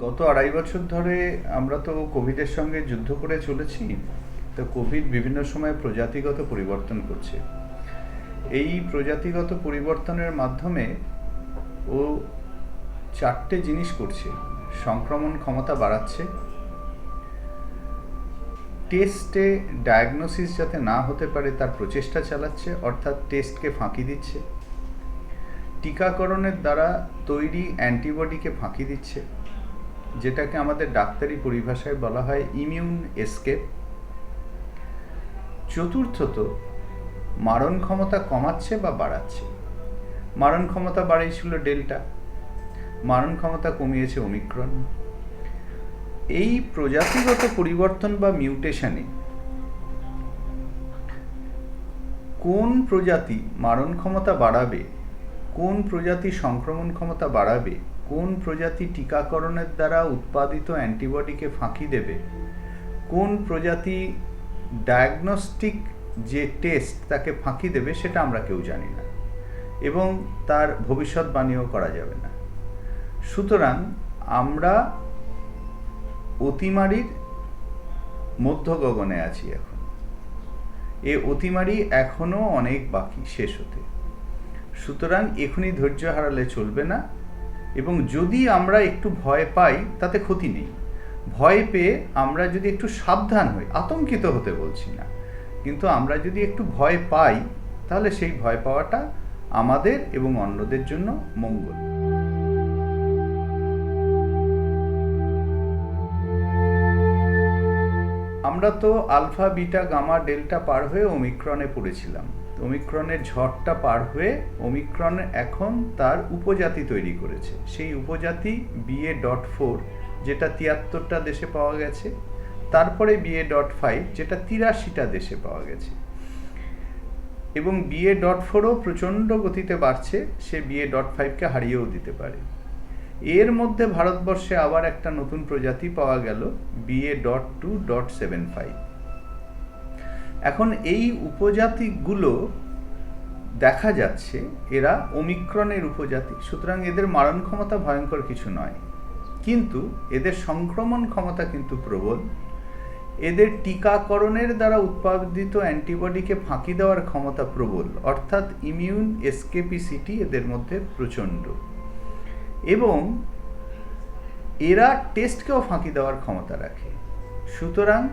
গত আড়াই বছর ধরে আমরা তো কোভিডের সঙ্গে যুদ্ধ করে চলেছি। তো কোভিড বিভিন্ন সময় প্রজাতিগত পরিবর্তন করছে। এই প্রজাতিগত পরিবর্তনের মাধ্যমে ও চারটে জিনিস করছে। সংক্রমণ ক্ষমতা বাড়াচ্ছে। টেস্টে ডায়াগনোসিস যাতে না হতে পারে তার প্রচেষ্টা চালাচ্ছে, অর্থাৎ টেস্টকে ফাঁকি দিচ্ছে। টিকাকরণের দ্বারা তৈরি অ্যান্টিবডিকে ফাঁকি দিচ্ছে। যেটাকে আমাদের ডাক্তারি পরিভাষায় বলা হয় ইমিউন এসকেপ চতুর্থত, মারণ ক্ষমতা কমাচ্ছে বা বাড়াচ্ছে। মারণ ক্ষমতা বাড়িয়েছিল ডেল্টা, মারণ ক্ষমতা কমিয়েছে ওমিক্রন। এই প্রজাতিগত পরিবর্তন বা মিউটেশনে কোন প্রজাতি মারণ ক্ষমতা বাড়াবে, কোন প্রজাতি সংক্রমণ ক্ষমতা বাড়াবে কোন প্রজাতি টিকাকরণের দ্বারা উৎপাদিত অ্যান্টিবডিকে ফাঁকি দেবে? কোন প্রজাতি ডায়াগনস্টিক যে টেস্ট তাকে ফাঁকি দেবে সেটা আমরা কেউ জানি না এবং তার ভবিষ্যৎবাণীও করা যাবে না। সুতরাং আমরা অতিমারির মধ্য গগনে আছি এখন। এ অতিমারি এখনও অনেক বাকি শেষ হতে। সুতরাং এখনই ধৈর্য হারালে চলবে না। এবং যদি আমরা একটু ভয় পাই, তাতে ক্ষতি নেই। ভয় পেয়ে আমরা যদি একটু সাবধান হই, আতঙ্কিত হতে বলছি না। কিন্তু আমরা যদি একটু ভয় পাই, তাহলে সেই ভয় পাওয়াটা আমাদের এবং অন্যদের জন্য মঙ্গল। আমরা তো আলফা, বিটা, গামা, ডেল্টা পার হয়ে ওমিক্রনে পড়েছিলাম। ওমিক্রনের ঝড়টা পার হয়ে ওমিক্রন এখন তার উপজাতি তৈরি করেছে। সেই উপজাতি বিএ ডট ফোর যেটা তিয়াত্তরটা দেশে পাওয়া গেছে, তারপরে বিএ ডট ফাইভ যেটা তিরাশিটা দেশে পাওয়া গেছে। এবং বিএ ডট ফোরও প্রচণ্ড গতিতে বাড়ছে, সে বিএ ডট ফাইভকে হারিয়েও দিতে পারে। এর মধ্যে ভারতবর্ষে আবার একটা নতুন প্রজাতি পাওয়া গেল BA dot two dot seven five এখন এই উপজাতিগুলো দেখা যাচ্ছে, এরা ওমিক্রনের উপজাতি। সুতরাং এদের মারণ ক্ষমতা ভয়ঙ্কর কিছু নয়। কিন্তু এদের সংক্রমণ ক্ষমতা কিন্তু প্রবল। এদের টিকাকরণের দ্বারা উৎপাদিত অ্যান্টিবডিকে ফাঁকি দেওয়ার ক্ষমতা প্রবল। অর্থাৎ ইমিউন এসকেপিসিটি এদের মধ্যে প্রচণ্ড। এবং এরা টেস্টকেও ফাঁকি দেওয়ার ক্ষমতা রাখে। সুতরাং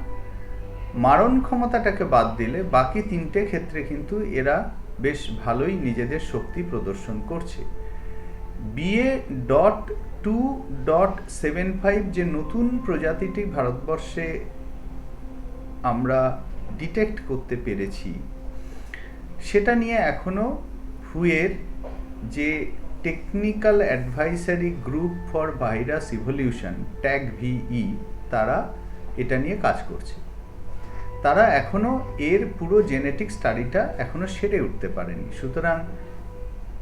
মারণ ক্ষমতাটাকে বাদ দিলে বাকি তিনটে ক্ষেত্রে কিন্তু এরা বেশ ভালোই নিজেদের শক্তি প্রদর্শন করছে। BA dot two dot seven five যে নতুন প্রজাতিটি ভারতবর্ষে আমরা ডিটেক্ট করতে পেরেছি, সেটা নিয়ে এখনও হুয়ের যে technical advisory group for virus evolution, TAG VE, তারা এটা নিয়ে কাজ করছে। তারা এখনও এর পুরো জেনেটিক স্টাডিটা এখনও সেরে উঠতে পারেনি। সুতরাং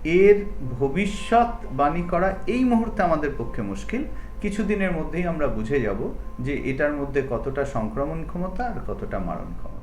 এর ভবিষ্যৎ বাণী করা এই মুহূর্তে আমাদের পক্ষে মুশকিল। কিছুদিনের মধ্যেই আমরা বুঝে যাব যে এটার মধ্যে কতটা সংক্রমণ ক্ষমতা আর কতটা মারণ ক্ষমতা।